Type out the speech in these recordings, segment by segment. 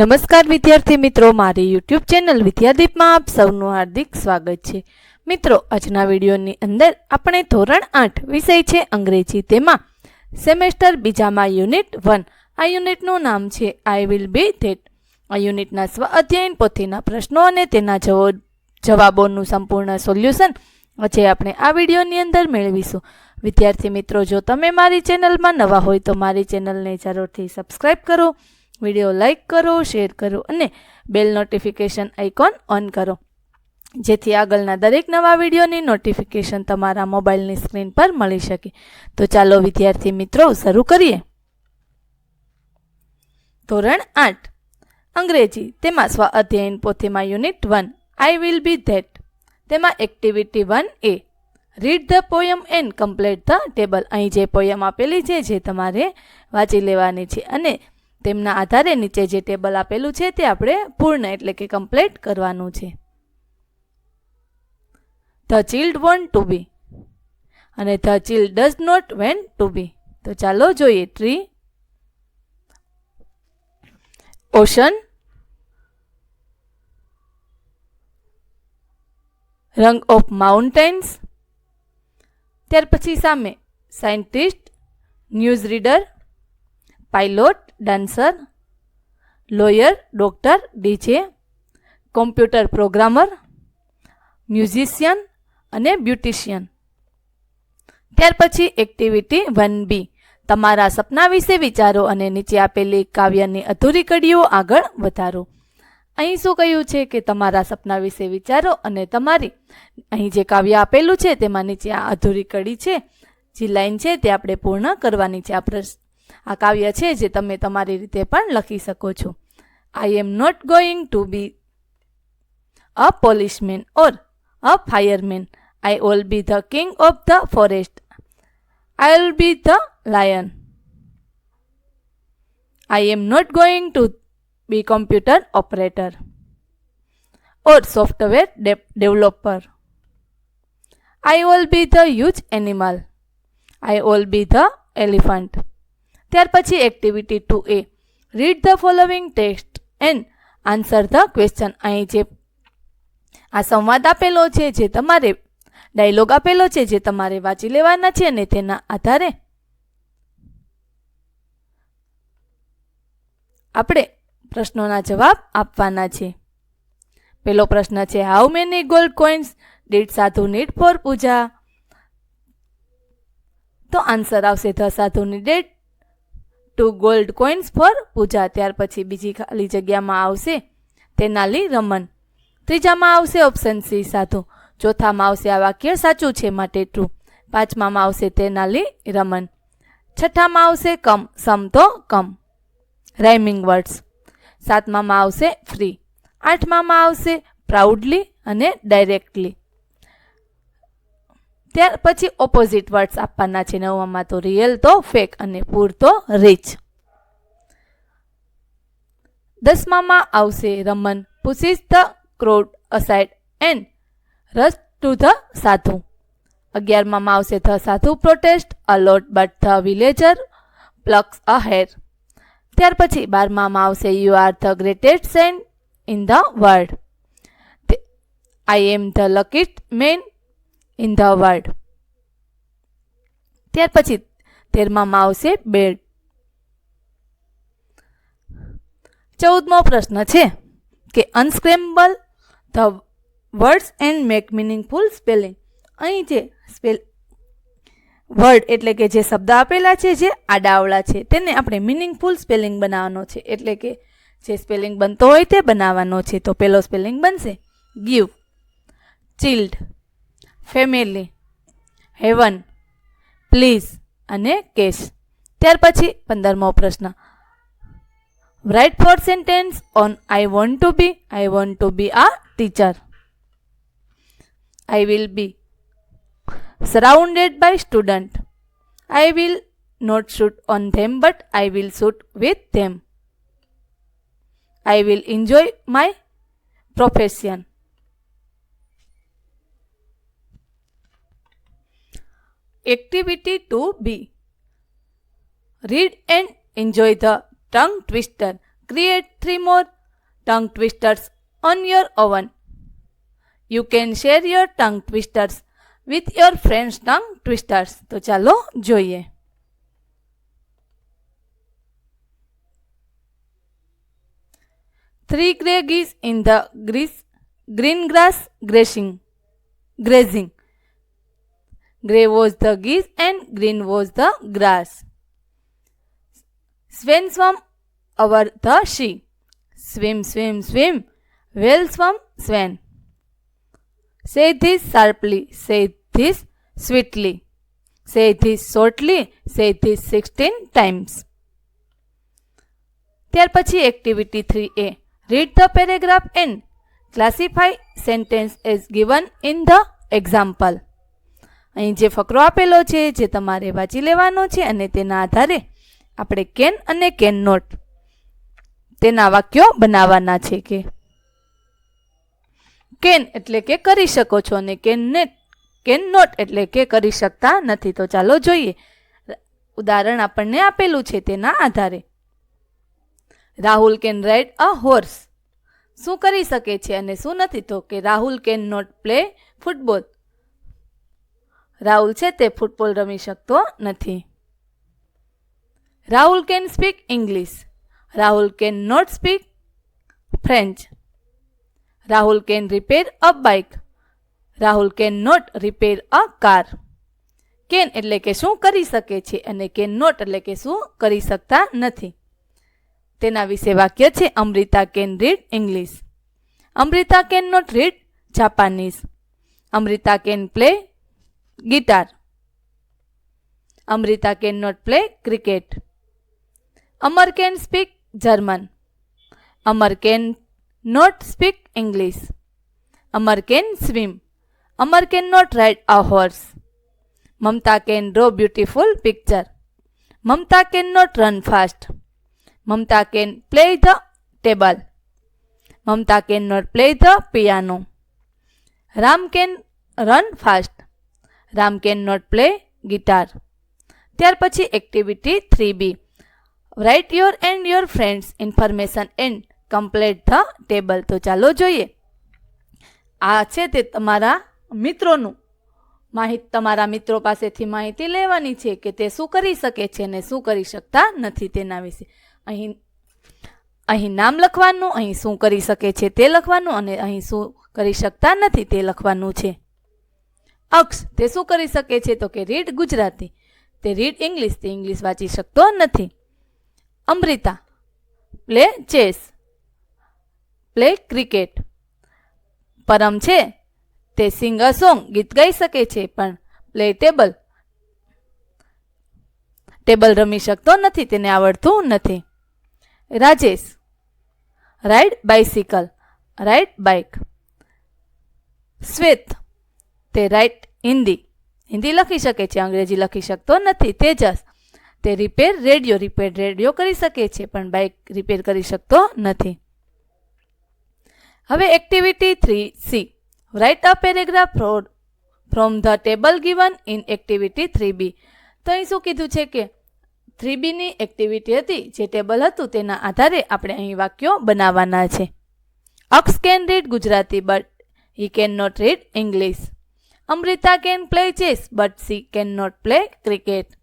નમસ્કાર વિદ્યાર્થી મિત્રો મારી યુટ્યુબ ચેનલ વિદ્યાદીપમાં આપ સૌનું હાર્દિક સ્વાગત છે મિત્રો આજના વિડીયોની અંદર આપણે ધોરણ આઠ વિષય છે અંગ્રેજી તેમાં સેમેસ્ટર બીજામાં યુનિટ વન આ યુનિટનું નામ છે આઈ વિલ બી ધેટ આ યુનિટના સ્વ અધ્યયન પોથીના પ્રશ્નો અને તેના જવાબોનું સંપૂર્ણ સોલ્યુશન આજે આપણે આ વિડીયોની અંદર મેળવીશું વિદ્યાર્થી મિત્રો જો તમે મારી ચેનલમાં નવા હોય તો મારી ચેનલને જરૂરથી સબસ્ક્રાઈબ કરો વિડીયો લાઇક કરો શેર કરો અને બેલ નોટિફિકેશન આઇકોન ઓન કરો જેથી આગળના દરેક નવા વિડીયોની નોટિફિકેશન તમારા મોબાઈલની સ્ક્રીન પર મળી શકે તો ચાલો વિદ્યાર્થી મિત્રો શરૂ કરીએ ધોરણ આઠ અંગ્રેજી તેમાં સ્વાધ્યાયન પોથીમાં unit one I will be that તેમાં activity one A read the poem and complete the table અહીં જે પોયમ આપેલી છે જે તમારે વાંચી લેવાની છે અને તેમના આધારે નીચે જે ટેબલ આપેલું છે તે આપણે પૂર્ણ એટલે કે કમ્પ્લીટ કરવાનું છે the child want to be અને the child does not want to be તો ચાલો જોઈએ tree ocean range of mountains ત્યાર પછી સામે scientist news reader pilot dancer lawyer doctor DJ computer programmer musician અને બ્યુટિશિયન ત્યાર પછી એક્ટિવિટી વન બી તમારા સપના વિશે વિચારો અને નીચે આપેલી કાવ્યની અધૂરી કડીઓ આગળ વધારો અહીં શું કહ્યું છે કે તમારા સપના વિશે વિચારો અને તમારી અહીં જે કાવ્ય આપેલું છે તેમાં નીચે આ અધૂરી કડી છે જે લાઈન છે તે આપણે પૂર્ણ કરવાની છે આ પ્રશ્ન આ કાવ્ય છે જે તમે તમારી રીતે પણ લખી શકો છો I am not going to be a policeman or a fireman I'll be the king of the forest I'll be the lion I am not going to be computer operator or software developer I'll be the huge animal I'll be the elephant ત્યાર પછી activity two A read the following text and answer the question અહીં જે આ સંવાદ આપેલો છે જે તમારે ડાયલોગ આપેલો છે જે તમારે વાંચી લેવાના છે અને તેના આધારે આપણે પ્રશ્નોના જવાબ આપવાના છે પહેલો પ્રશ્ન છે how many gold coins did sadhu need for puja તો આન્સર આવશે ધ સાધુની ડેટ two gold coins for puja ત્યાર પછી બીજી ખાલી જગ્યામાં આવશે તેનાલી રમન ત્રીજામાં આવશે ઓપ્શન સી સાધુ ચોથામાં આવશે આ વાક્ય સાચું છે માટે ટ્રુ પાંચમામાં આવશે તેનાલી રમન છઠ્ઠામાં આવશે કમ સમ તો કમ રાઇમિંગ વર્ડ્સ સાતમામાં આવશે ફ્રી આઠમામાં આવશે પ્રાઉડલી અને ડાયરેક્ટલી ત્યાર પછી ઓપોઝિટ વર્ડ્સ આપવાના છે નવમાં તો રિયલ તો ફેક અને પૂર તો રીચ દસમામાં આવશે Raman pushes the crowd aside and rushes to the sadhu અગિયારમાં આવશે the sadhu protest a lot but the villager plucks a hair ત્યાર પછી બારમાં આવશે you are the greatest saint in the world I am the luckiest man in the world ત્યાર પછી તેરમાં આવશે બેડ ચૌદમો પ્રશ્ન છે કે unscramble the words and make meaningful spelling અહીં જે સ્પેલ વર્ડ એટલે કે જે શબ્દ આપેલા છે જે આડાવળા છે તેને આપણે મિનિંગફુલ સ્પેલિંગ બનાવવાનો છે એટલે કે જે સ્પેલિંગ બનતો હોય તે બનાવવાનો છે તો પહેલો સ્પેલિંગ બનશે give child family heaven please અને કેશ ત્યાર પછી પંદરમો પ્રશ્ન write four sentence on I want to be I want to be a teacher I will be surrounded by student I will not shoot on them but I will shoot with them I will enjoy my profession activity two B read and enjoy the tongue twister create three more tongue twisters on your own you can share your tongue twisters with your friends tongue twisters તો ચાલો જોઈએ three grey geese in the Greece green grass gracing grazing Grey was the geese and green was the grass. Swim, swam over the sea. Swim, swim, swim. Well swam, swan. Say this sharply. Say this sweetly. Say this shortly. Say this 16 times. ત્યાર પછી activity three A read the paragraph and classify sentence as given in the example અહીં જે ફકરો આપેલો છે જે તમારે વાંચી લેવાનો છે અને તેના આધારે આપણે કેન અને કેન નોટ તેના વાક્યો બનાવવાના છે કે કેન એટલે કે કરી શકો છો અને કેન ને કેન નોટ એટલે કે કરી શકતા નથી તો ચાલો જોઈએ ઉદાહરણ આપણને આપેલું છે તેના આધારે Rahul can ride a horse શું કરી શકે છે અને શું નથી તો કે Rahul can not play football Rahul છે તે ફૂટબોલ રમી શકતો નથી Rahul can speak English Rahul can not speak French Rahul can repair a bike Rahul can not repair a car can એટલે કે શું કરી શકે છે અને કેન નોટ એટલે કે શું કરી શકતા નથી તેના વિશે વાક્ય છે Amrita can read English Amrita can not read Japanese Amrita can play Guitar. Amrita cannot play cricket. Amar can speak German. Amar can not speak English. Amar can swim. Amar cannot ride a horse. Mamta can draw beautiful picture. Mamta cannot run fast. Mamta can play the table. Mamta cannot play the piano. Ram can run fast. Ram can not play guitar ત્યાર પછી activity three B write your and your friends information and complete the table તો ચાલો જોઈએ આ છે તે તમારા મિત્રોનું માહિતી તમારા મિત્રો પાસેથી માહિતી લેવાની છે કે તે શું કરી શકે છે ને શું કરી શકતા નથી તેના વિશે અહીં અહીં નામ લખવાનું અહીં શું કરી શકે છે તે લખવાનું અને અહીં શું કરી શકતા નથી તે લખવાનું છે અક્ષ તે શું કરી શકે છે તો કે રીડ ગુજરાતી તે રીડ ઇંગ્લિશ તે ઇંગ્લિશ વાંચી શકતો નથી Amrita play chess play cricket Param છે તે સિંગર સોંગ ગીત ગાઈ શકે છે પણ પ્લે ટેબલ ટેબલ રમી શકતો નથી તેને આવડતું નથી Rajesh ride bicycle ride bike Shwet તે રાઇટ હિન્દી હિન્દી લખી શકે છે અંગ્રેજી લખી શકતો નથી તેજસ તે રિપેર રેડિયો રિપેર રેડિયો કરી શકે છે પણ બાઇક રિપેર કરી શકતો નથી હવે activity three C write a paragraph fraud from the table given in activity three B તો અહીં શું કીધું છે કે થ્રી બીની એક્ટિવિટી હતી જે ટેબલ હતું તેના આધારે આપણે અહીં વાક્યો બનાવવાના છે Aksh can read Gujarati but he can not read English Amrita can play chess, but she cannot play cricket.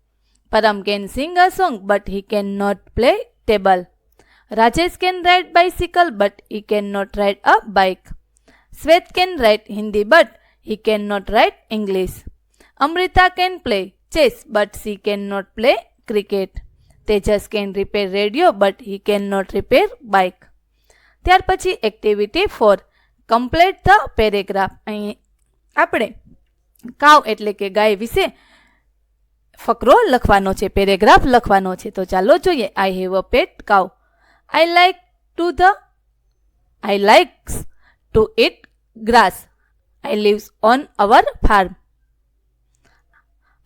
Param can sing a song, but he cannot play table. Rajesh can ride bicycle, but he cannot ride a bike. Svet can write Hindi, but he cannot write English. Amrita can play chess, but she cannot play cricket. Tejas can repair radio, but he cannot repair bike. ત્યાર પછી activity four complete the paragraph અહીં આપણે કાવ એટલે કે ગાય વિશે ફકરો લખવાનો છે પેરેગ્રાફ લખવાનો છે તો ચાલો જોઈએ I have a pet cow I like to the I likes to eat grass I lives on our farm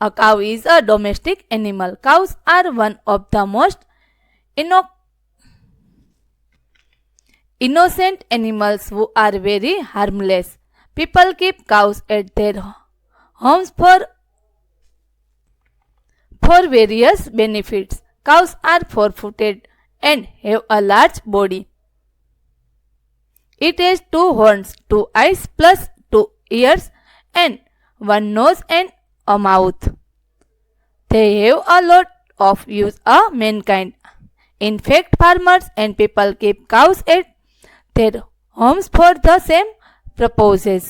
a cow is a domestic animal cows are one of the most ઇનો innocent animals who are very harmless. People keep cows at their homes for for various benefits. Cows are four-footed and have a large body. It has two horns, two eyes plus two ears and one nose and a mouth. They have a lot of use a mankind. In fact, farmers and people keep cows at their homes for the same purposes.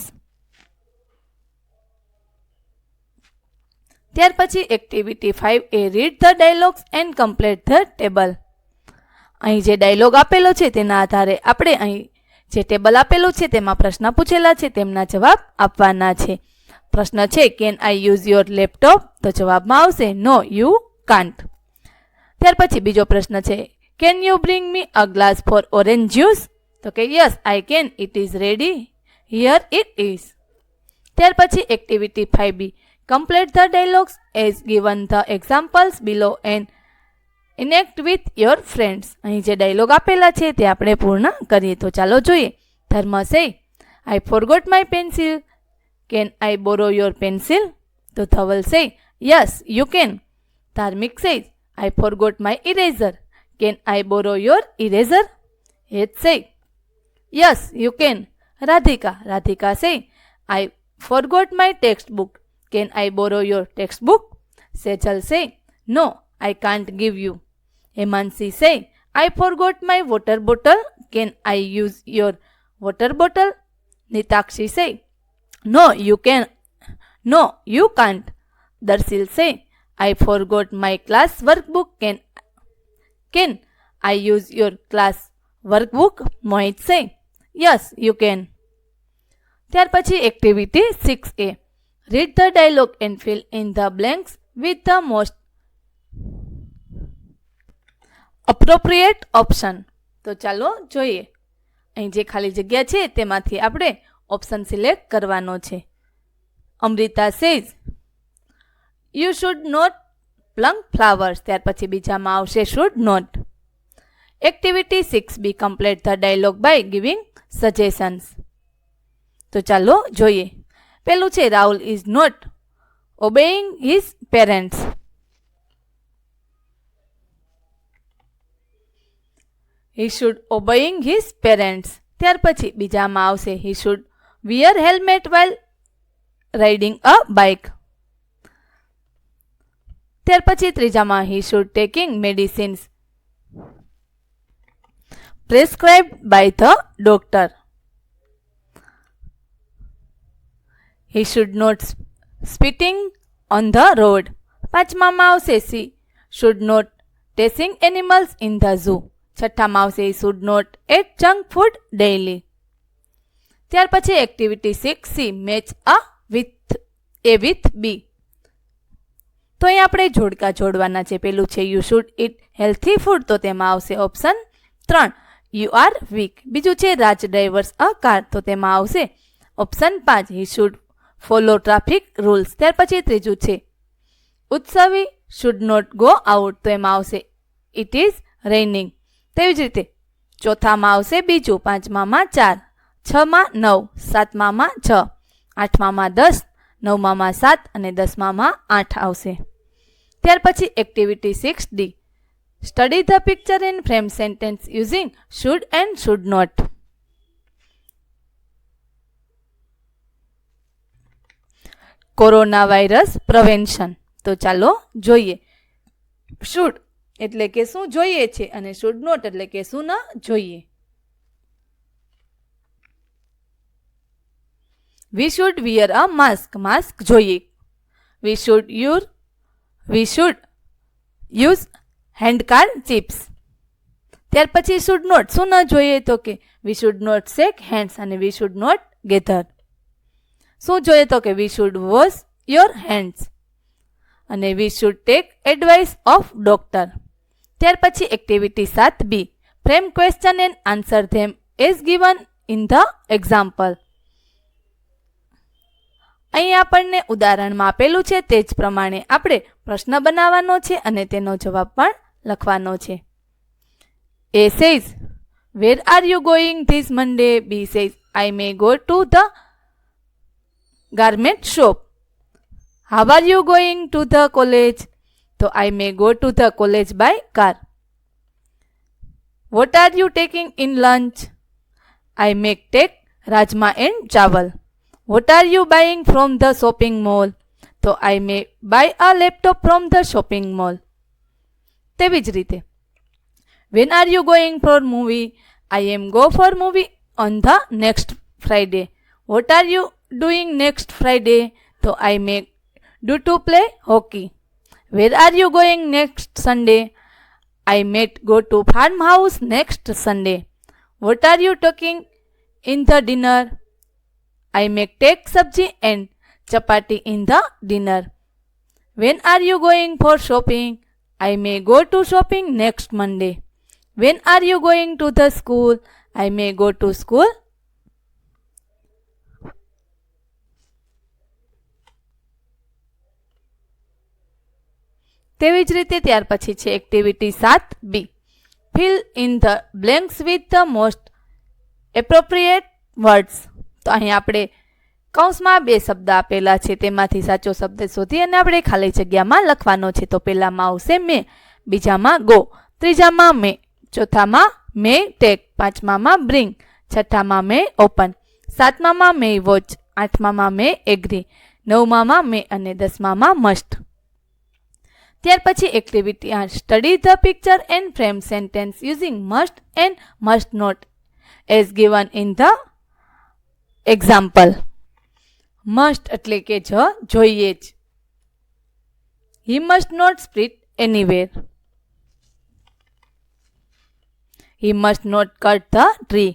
ત્યાર પછી activity five A read the dialogues and complete the table અહીં જે dialog આપેલો છે તેના આધારે આપણે અહીં જે ટેબલ આપેલું છે તેમાં પ્રશ્ન પૂછેલા છે તેમના જવાબ આપવાના છે પ્રશ્ન છે can I use your laptop તો જવાબમાં આવશે નો યુ કાન્ટ ત્યાર પછી બીજો પ્રશ્ન છે can you bring me a glass for orange juice તો કે yes I can it is ready here it is ત્યાર પછી activity five B Complete the dialogues as given the examples below and enact with your friends અહીં જે dialog આપેલા છે તે આપણે પૂર્ણ કરીએ તો ચાલો જોઈએ Dharm say I forgot my pencil can I borrow your pencil તો Dhaval say yes you can Dharmik say I forgot my eraser can I borrow your eraser Het say yes you can Radhika Radhika say I forgot my text book Can I borrow your textbook? Sechal say, No, I can't give you. Hemansi say, I forgot my water bottle. Can I use your water bottle? Nitakshi say, No, you can. No, you can't. Darsil say, I forgot my class workbook. Can can I use your class workbook? Mohit say, Yes, you can. ત્યાર પછી activity six A Read the dialogue and fill in the blanks with the most appropriate option. તો ચાલો જોઈએ અહીં જે ખાલી જગ્યા છે તેમાંથી આપણે ઓપ્શન સિલેક્ટ કરવાનો છે Amrita says you should not pluck flowers ત્યાર પછી બીજામાં આવશે should not activity six B complete the dialogue by giving suggestions તો ચાલો જોઈએ પહેલું છે Rahul is not obeying his parents he should obeying his parents ત્યાર પછી બીજામાં આવશે he should wear helmet while riding a bike ત્યાર પછી ત્રીજામાં he should taking medicines prescribe by the doctor he should not spitting on the road પાંચમામાં આવશે she should not teasing animals in the zoo છઠ્ઠામાં આવશે he should not eat junk food daily ત્યાર પછી activity six C match a with A with B તો અહીં આપણે જોડકા જોડવાના છે પેલું છે you should eat healthy food તો તેમાં આવશે ઓપ્શન ત્રણ યુ આર વીક બીજું છે રાજ ડ્રાઈવર્સ અ કાર તો તેમાં આવશે ઓપ્શન પાંચ he should follow traffic rules ત્યાર પછી ત્રીજું છે Utsavi should not go out તો એમાં આવશે ઇટ ઇઝ રેનિંગ તેવી જ રીતે ચોથામાં આવશે બીજું પાંચમામાં ચાર છમાં નવ સાતમામાં છ આઠમામાં દસ નવમામાં સાત અને દસમામાં આઠ આવશે ત્યાર પછી activity six D study the picture in frame sentence using should and should not corona virus prevention તો ચાલો જોઈએ શુડ એટલે કે શું જોઈએ છે અને શુડ નોટ એટલે કે શું ન જોઈએ we should wear a mask mask જોઈએ we should your we should use handkerchiefs ત્યાર પછી શુડ નોટ શું ન જોઈએ તો કે we should not shake hands અને વી શુડ નોટ ગેધર શું જોઈએ તો કે we should wash your hands અને we should take advice of doctor ત્યાર પછી એક્ટિવિટી સાત B frame question and answer them as given in the example અહીં આપણને ઉદાહરણમાં આપેલું છે તે જ પ્રમાણે આપણે પ્રશ્ન બનાવવાનો છે અને તેનો જવાબ પણ લખવાનો છે A says where are you going this Monday B says I may go to the garment shop. How are you going to the college? So I may go to the college by car. What are you taking in lunch? I may take rajma and chawal. What are you buying from the shopping mall? તો I may buy a laptop from the shopping mall તેવી જ રીતે when are you going for movie I am go for movie on the next Friday what are you doing next Friday? So I make do to play hockey. Where are you going next Sunday? I might go to farmhouse next Sunday. What are you talking in the dinner? I make take sabji and chapati in the dinner. When are you going for shopping? I may go to shopping next Monday. When are you going to the school? I may go to school તેવી જ રીતે ત્યાર પછી છે activity સાત B fill in the blanks with the most appropriate words તો અહીં આપણે કૌંસમાં બે શબ્દ આપેલા છે તેમાંથી સાચો શબ્દ શોધી અને આપણે ખાલી જગ્યામાં લખવાનો છે તો પહેલામાં આવશે મેં બીજામાં ગો ત્રીજામાં મેં ચોથામાં મે ટેક પાંચમામાં બ્રિંગ છઠ્ઠામાં મેં ઓપન સાતમામાં મે વોચ આઠમામાં મે એગ્રી નવમામાં મે અને દસમામાં મસ્ટ ત્યાર પછી activity R study the picture and frame sentence using must and must not as given in the example must એટલે કે જ જોઈએ જ he must not spit anywhere he must not cut the tree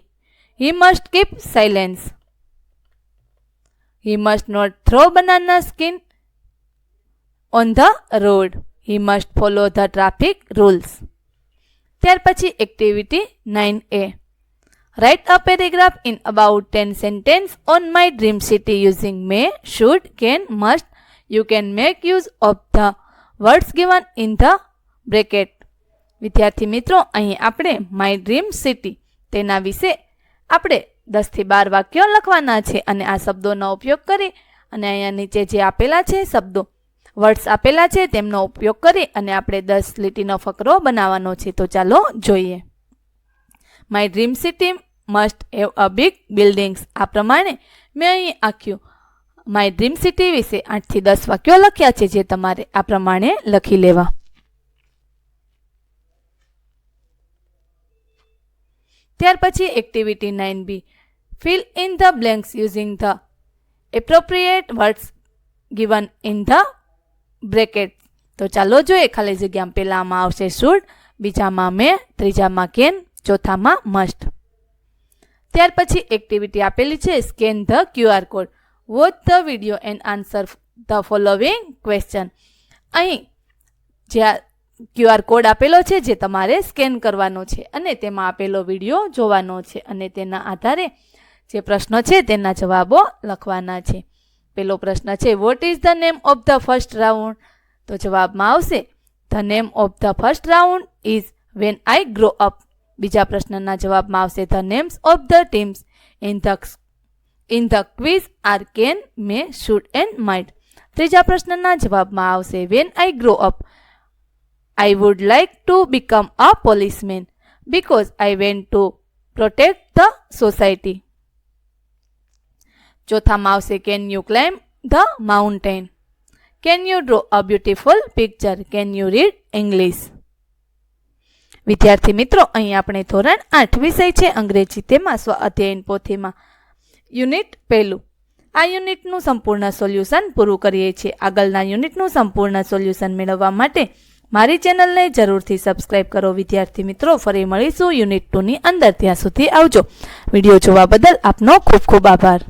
he must keep silence he must not throw banana skin on the road he must follow the traffic rules ત્યાર પછી activity nine A write a paragraph in about ten sentences on my dream city using may should can must you can make use of the words given in the bracket વિદ્યાર્થી મિત્રો અહીં આપણે my dream city તેના વિશે આપણે દસથી બાર વાક્યો લખવાના છે અને આ શબ્દોનો ઉપયોગ કરી અને અહીંયા નીચે જે આપેલા છે શબ્દો વર્ડ્સ આપેલા છે તેમનો ઉપયોગ કરી અને આપણે દસ લીટીનો ફકરો બનાવવાનો છે તો ચાલો જોઈએ my dream city must have a big buildings આ પ્રમાણે મેં અહીં આખ્યું માય ડ્રીમ સિટી વિશે આઠથી દસ વાક્યો લખ્યા છે જે તમારે આ પ્રમાણે લખી લેવા ત્યાર પછી activity nine B fill in the blanks using the appropriate words given in the bracket તો ચાલો જોઈએ ખાલી જગ્યામાં પહેલાંમાં આવશે શુડ બીજામાં મેં ત્રીજામાં કેન ચોથામાં મસ્ટ ત્યાર પછી એક્ટિવિટી આપેલી છે scan the QR code watch the video and answer the following question અહીં જે ક્યુઆર કોડ આપેલો છે જે તમારે સ્કેન કરવાનો છે અને તેમાં આપેલો વિડીયો જોવાનો છે અને તેના આધારે જે પ્રશ્નો છે તેના જવાબો લખવાના છે પહેલો પ્રશ્ન છે what is the name of the first round તો જવાબમાં આવશે the name of the first round is when I grow up બીજા પ્રશ્નના જવાબમાં આવશે the names of the teams in the in the quiz are can may shoot and might ત્રીજા પ્રશ્નના જવાબમાં આવશે when I grow up I would like to become a policeman because I went to protect the society ચોથામાં આવશે can you climb the mountain can you draw a beautiful picture can you read English વિદ્યાર્થી મિત્રો અહીં આપણે ધોરણ આઠ વિષય છે અંગ્રેજી તેમાં સ્વ અધ્યયન પોથીમાં યુનિટ પહેલું આ યુનિટનું સંપૂર્ણ સોલ્યુશન પૂરું કરીએ છીએ આગળના યુનિટનું સંપૂર્ણ સોલ્યુશન મેળવવા માટે મારી ચેનલને જરૂરથી સબસ્ક્રાઇબ કરો વિદ્યાર્થી મિત્રો ફરી મળીશું યુનિટ ટુની અંદર ત્યાં સુધી આવજો વિડીયો જોવા બદલ આપનો ખૂબ ખૂબ આભાર